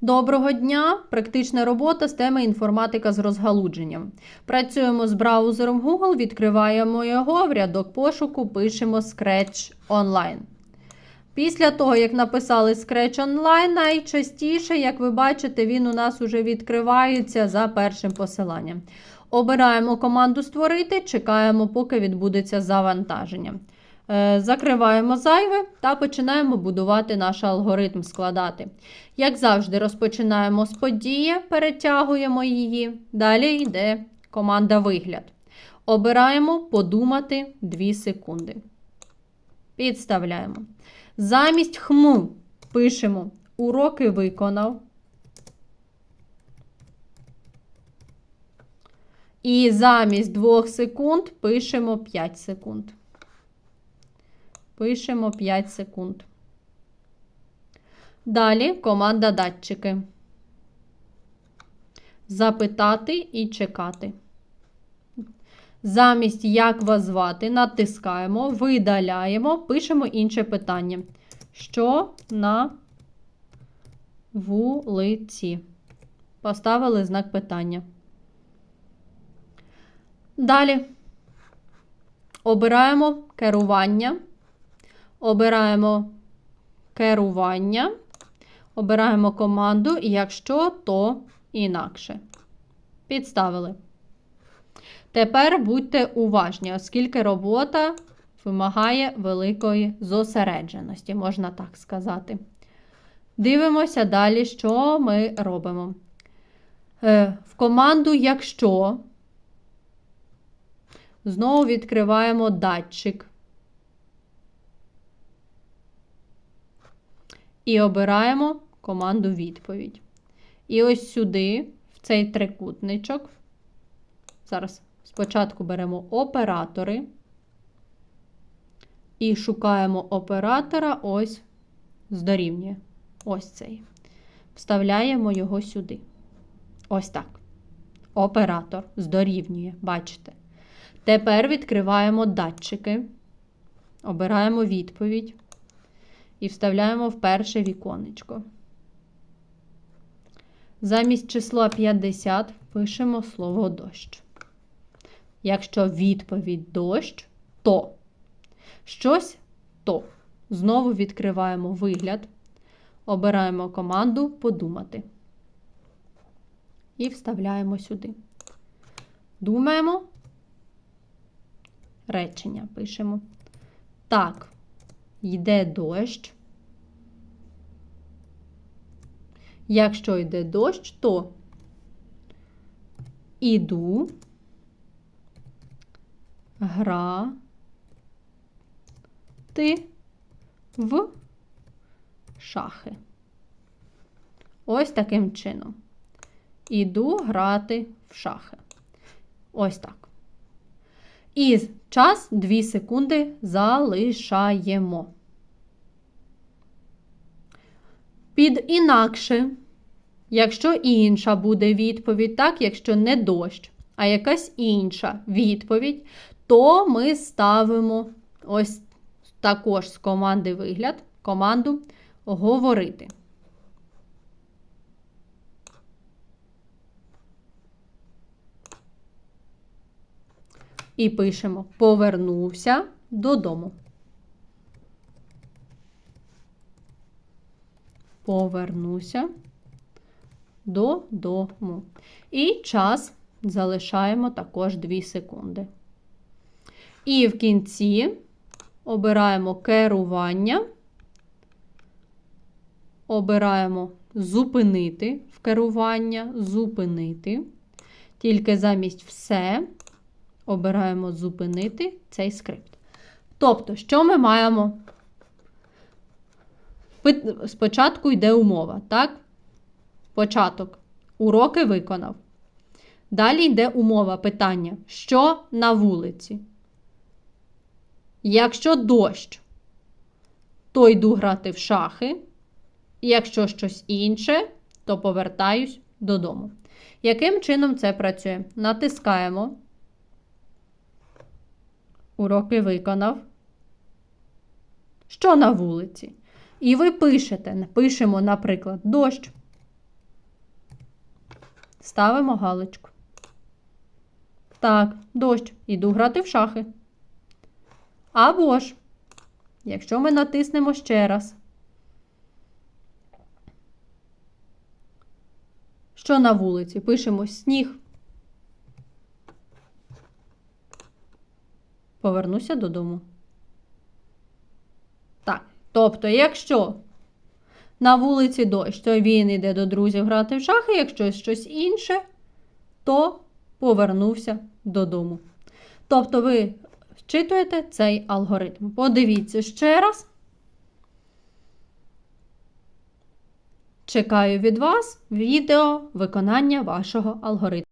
Доброго дня! Практична робота з теми інформатика з розгалудженням. Працюємо з браузером Google, відкриваємо його в рядок пошуку, пишемо Scratch Online. Після того, як написали Scratch Online, найчастіше, як ви бачите, він у нас уже відкривається за першим посиланням. Обираємо команду Створити, чекаємо, поки відбудеться завантаження. Е, Закриваємо зайве та починаємо будувати наш алгоритм складати. Як завжди, розпочинаємо з події, перетягуємо її. Далі йде команда Вигляд. Обираємо подумати 2 секунди. Підставляємо. Замість хму пишемо уроки виконав. І замість 2 секунд пишемо 5 секунд. Пишемо 5 секунд. Далі команда датчики. Запитати і чекати. Замість як вас звати, натискаємо, видаляємо, пишемо інше питання. Що на вулиці? Поставили знак питання. Далі обираємо керування. Обираємо керування. Обираємо команду, якщо, то інакше. Підставили. Тепер будьте уважні, оскільки робота вимагає великої зосередженості, можна так сказати. Дивимося далі, що ми робимо. Е, В команду якщо знову відкриваємо датчик. І обираємо команду відповідь. І ось сюди, в цей трикутничок, зараз спочатку беремо оператори і шукаємо оператора ось з дорівнює. Ось цей. Вставляємо його сюди. Ось так. Оператор з дорівнює, бачите. Тепер відкриваємо датчики, обираємо відповідь і вставляємо в перше віконечко. Замість числа 50 пишемо слово дощ. Якщо відповідь дощ, то щось то. Знову відкриваємо вигляд, обираємо команду подумати. І вставляємо сюди. Думаємо. Речення пишемо. Так, йде дощ. Якщо йде дощ, то іду грати в шахи. Ось таким чином. Іду грати в шахи. Ось так. І час 2 секунди залишаємо. Під інакше, якщо інша буде відповідь, так, якщо не дощ, а якась інша відповідь, то ми ставимо ось також з команди вигляд, команду говорити. І пишемо повернувся додому. Повернуся додому. І час залишаємо також 2 секунди. І в кінці обираємо керування, обираємо зупинити в керування, зупинити. Тільки замість все обираємо зупинити цей скрипт. Тобто, що ми маємо? Спочатку йде умова, так? Початок. Уроки виконав. Далі йде умова питання, що на вулиці. Якщо дощ, то йду грати в шахи. Якщо щось інше, то повертаюсь додому. Яким чином це працює? Натискаємо. Уроки виконав. Що на вулиці? І ви пишете, пишемо, наприклад, дощ. ставимо галочку. Так, дощ, іду грати в шахи. Або ж, якщо ми натиснемо ще раз. Що на вулиці? Пишемо сніг. Повернуся додому. Так. Тобто, якщо на вулиці дощ, то він йде до друзів грати в шахи, якщо щось інше, то повернувся додому. Тобто, ви вчитуєте цей алгоритм. Подивіться ще раз. Чекаю від вас відео виконання вашого алгоритму.